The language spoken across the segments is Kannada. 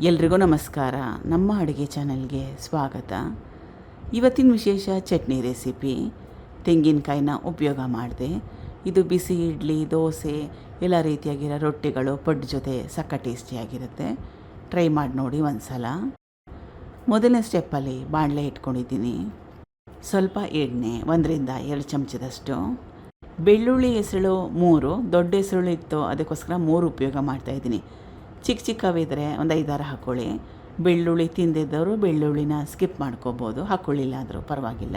ಎಲ್ರಿಗೂ ನಮಸ್ಕಾರ. ನಮ್ಮ ಅಡುಗೆ ಚಾನಲ್ಗೆ ಸ್ವಾಗತ. ಇವತ್ತಿನ ವಿಶೇಷ ಚಟ್ನಿ ರೆಸಿಪಿ, ತೆಂಗಿನಕಾಯಿನ ಉಪಯೋಗ ಮಾಡಿದೆ. ಇದು ಬಿಸಿ ಇಡ್ಲಿ, ದೋಸೆ, ಎಲ್ಲ ರೀತಿಯಾಗಿರೋ ರೊಟ್ಟಿಗಳು ಪಡ್ಡು ಜೊತೆ ಸಕ್ಕ ಟೇಸ್ಟಿಯಾಗಿರುತ್ತೆ. ಟ್ರೈ ಮಾಡಿ ನೋಡಿ ಒಂದು ಸಲ ಮೊದಲನೇ ಸ್ಟೆಪ್ಪಲ್ಲಿ ಬಾಣಲೆ ಇಟ್ಕೊಂಡಿದ್ದೀನಿ. ಸ್ವಲ್ಪ ಎಣ್ಣೆ, ಒಂದರಿಂದ ಎರಡು ಚಮಚದಷ್ಟು. ಬೆಳ್ಳುಳ್ಳಿ ಹೆಸರು, ಮೂರು. ದೊಡ್ಡ ಹೆಸರು ಇತ್ತು ಅದಕ್ಕೋಸ್ಕರ ಮೂರು ಉಪಯೋಗ ಮಾಡ್ತಾಯಿದ್ದೀನಿ ಚಿಕ್ಕ ಚಿಕ್ಕವಿದ್ರೆ ಒಂದು ಐದಾರು ಹಾಕ್ಕೊಳ್ಳಿ ಬೆಳ್ಳುಳ್ಳಿ ತಿಂದಿದ್ದವರು ಬೆಳ್ಳುಳ್ಳಿನ ಸ್ಕಿಪ್ ಮಾಡ್ಕೋಬೋದು. ಹಾಕ್ಕೊಳ್ಳಿಲ್ಲ ಆದರೂ ಪರವಾಗಿಲ್ಲ.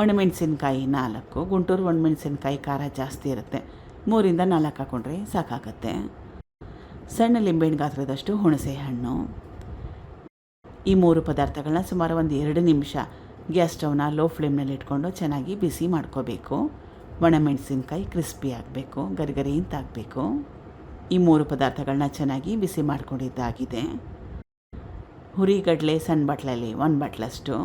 ಒಣಮೆಣಸಿನ್ಕಾಯಿ ನಾಲ್ಕು, ಗುಂಟೂರು ಒಣಮೆಣಸಿನ್ಕಾಯಿ ಖಾರ ಜಾಸ್ತಿ ಇರುತ್ತೆ. ಮೂರಿಂದ ನಾಲ್ಕು ಹಾಕ್ಕೊಂಡ್ರೆ ಸಾಕಾಗತ್ತೆ. ಸಣ್ಣ ಲಿಂಬೆಹಣ್ಣು ಗಾತ್ರದಷ್ಟು ಹುಣಸೆ ಹಣ್ಣು ಈ ಮೂರು ಪದಾರ್ಥಗಳನ್ನ ಸುಮಾರು ಒಂದು ಎರಡು ನಿಮಿಷ ಗ್ಯಾಸ್ ಸ್ಟವ್ನ ಲೋ ಫ್ಲೇಮ್ನಲ್ಲಿ ಇಟ್ಕೊಂಡು ಚೆನ್ನಾಗಿ ಬಿಸಿ ಮಾಡ್ಕೋಬೇಕು. ಒಣಮೆಣಸಿನ್ಕಾಯಿ ಕ್ರಿಸ್ಪಿ ಆಗಬೇಕು, ಗರಿಗರಿ ಆಗಬೇಕು. ಈ ಮೂರು ಪದಾರ್ಥಗಳನ್ನ ಚೆನ್ನಾಗಿ ಬಿಸಿ ಮಾಡ್ಕೊಂಡಿದ್ದಾಗಿದೆ. ಹುರಿಗಡಲೆ ಸಣ್ಣ ಬಟ್ಲಲ್ಲಿ, ಒಂದು ಬಟ್ಲಷ್ಟು.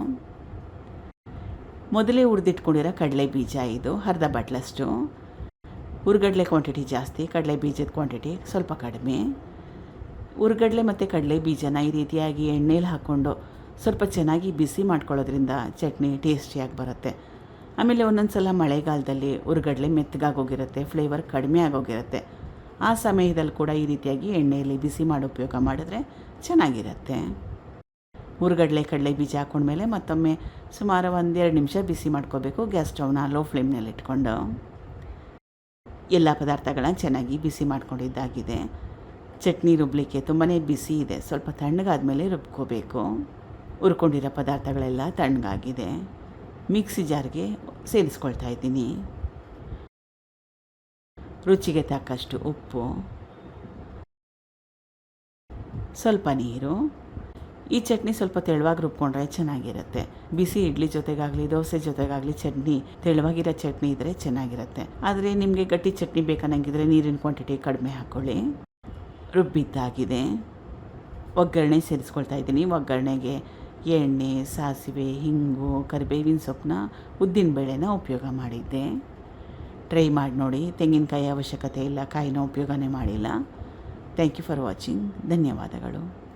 ಮೊದಲೇ ಹುರಿದಿಟ್ಕೊಂಡಿರೋ ಕಡಲೆ ಬೀಜ ಇದು, ಅರ್ಧ ಬಟ್ಲಷ್ಟು. ಹುರಿಗಡಲೆ ಕ್ವಾಂಟಿಟಿ ಜಾಸ್ತಿ, ಕಡಲೆ ಬೀಜದ ಕ್ವಾಂಟಿಟಿ ಸ್ವಲ್ಪ ಕಡಿಮೆ. ಹುರಿಗಡಲೆ ಮತ್ತು ಕಡಲೆ ಬೀಜನ ಈ ರೀತಿಯಾಗಿ ಎಣ್ಣೆಲಿ ಹಾಕ್ಕೊಂಡು ಸ್ವಲ್ಪ ಚೆನ್ನಾಗಿ ಬಿಸಿ ಮಾಡ್ಕೊಳ್ಳೋದ್ರಿಂದ ಚಟ್ನಿ ಟೇಸ್ಟಿಯಾಗಿ ಬರುತ್ತೆ. ಆಮೇಲೆ ಒಂದೊಂದು ಸಲ ಮಳೆಗಾಲದಲ್ಲಿ ಹುರ್ಗಡ್ಲೆ ಮೆತ್ತಗಾಗೋಗಿರುತ್ತೆ ಫ್ಲೇವರ್ ಕಡಿಮೆ ಆಗೋಗಿರುತ್ತೆ. ಆ ಸಮಯದಲ್ಲಿ ಕೂಡ ಈ ರೀತಿಯಾಗಿ ಎಣ್ಣೆಯಲ್ಲಿ ಬಿಸಿ ಮಾಡಿ ಉಪಯೋಗ ಮಾಡಿದ್ರೆ ಚೆನ್ನಾಗಿರುತ್ತೆ. ಹುರುಗಡಲೆ, ಕಡಲೆ ಬೀಜ ಹಾಕ್ಕೊಂಡ್ಮೇಲೆ ಮತ್ತೊಮ್ಮೆ ಸುಮಾರು ಒಂದೆರಡು ನಿಮಿಷ ಬಿಸಿ ಮಾಡ್ಕೋಬೇಕು ಗ್ಯಾಸ್ ಸ್ಟವ್ನ ಲೋ ಫ್ಲೇಮ್ನಲ್ಲಿ ಇಟ್ಕೊಂಡು. ಎಲ್ಲ ಪದಾರ್ಥಗಳನ್ನ ಚೆನ್ನಾಗಿ ಬಿಸಿ ಮಾಡ್ಕೊಂಡಿದ್ದಾಗಿದೆ. ಚಟ್ನಿ ರುಬ್ಲಿಕ್ಕೆ ತುಂಬಾ ಬಿಸಿ ಇದೆ. ಸ್ವಲ್ಪ ತಣ್ಣಗಾದ್ಮೇಲೆ ರುಬ್ಕೋಬೇಕು. ಹುರ್ಕೊಂಡಿರೋ ಪದಾರ್ಥಗಳೆಲ್ಲ ತಣ್ಣಗಾಗಿದೆ. ಮಿಕ್ಸಿ ಜಾರ್ಗೆ ಸೇರಿಸ್ಕೊಳ್ತಾ ಇದ್ದೀನಿ. ರುಚಿಗೆ ತಕ್ಕಷ್ಟು ಉಪ್ಪು, ಸ್ವಲ್ಪ ನೀರು. ಈ ಚಟ್ನಿ ಸ್ವಲ್ಪ ತೆಳುವಾಗಿ ರುಬ್ಕೊಂಡ್ರೆ ಚೆನ್ನಾಗಿರುತ್ತೆ. ಬಿಸಿ ಇಡ್ಲಿ ಜೊತೆಗಾಗಲಿ, ದೋಸೆ ಜೊತೆಗಾಗಲಿ ಚಟ್ನಿ, ತೆಳುವಾಗಿರೋ ಚಟ್ನಿ ಇದ್ದರೆ ಚೆನ್ನಾಗಿರುತ್ತೆ. ಆದರೆ ನಿಮಗೆ ಗಟ್ಟಿ ಚಟ್ನಿ ಬೇಕನ್ನಂಗಿದ್ರೆ ನೀರಿನ ಕ್ವಾಂಟಿಟಿ ಕಡಿಮೆ ಹಾಕ್ಕೊಳ್ಳಿ ರುಬ್ಬಿದ್ದಾಗಿದೆ. ಒಗ್ಗರಣೆ ಸೇರಿಸ್ಕೊಳ್ತಾ ಇದ್ದೀನಿ. ಒಗ್ಗರಣೆಗೆ ಎಣ್ಣೆ, ಸಾಸಿವೆ, ಹಿಂಗು, ಕರಿಬೇವಿನ ಸೊಪ್ಪನ್ನ ಉದ್ದಿನ ಬೇಳೆನ ಉಪಯೋಗ ಮಾಡಿದ್ದೆ. ಟ್ರೈ ಮಾಡಿ ನೋಡಿ. ತೆಂಗಿನಕಾಯಿ ಅವಶ್ಯಕತೆ ಇಲ್ಲ ಕಾಯಿನ ಉಪಯೋಗನೇ ಮಾಡಿಲ್ಲ. ಥ್ಯಾಂಕ್ ಯು ಫಾರ್ ವಾಚಿಂಗ್ ಧನ್ಯವಾದಗಳು.